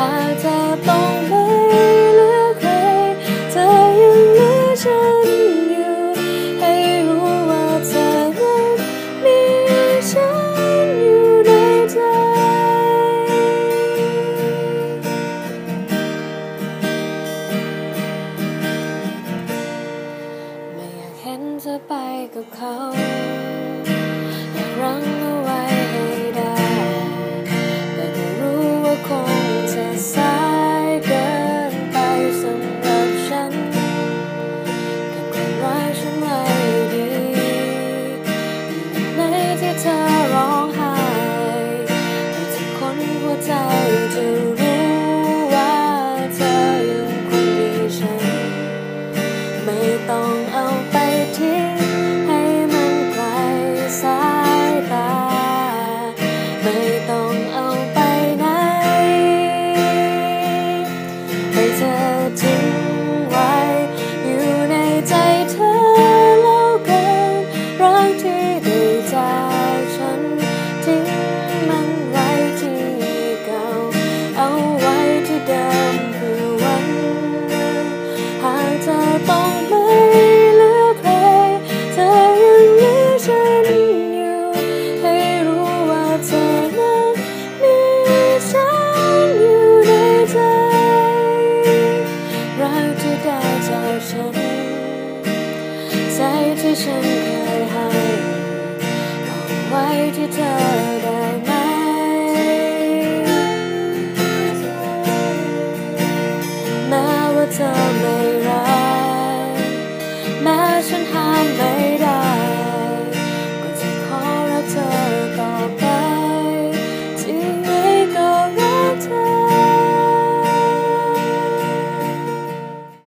หากเธอต้องไม่เหลือใครเธอยังเหลือฉันอยู่ ให้รู้ว่าเธอนั้นมีฉันอยู่ในใจ ไม่อยากเห็นเธอไปกับเขา อย่ารังเกียจ ฉันเคยให้เอาไว้ที่เธอ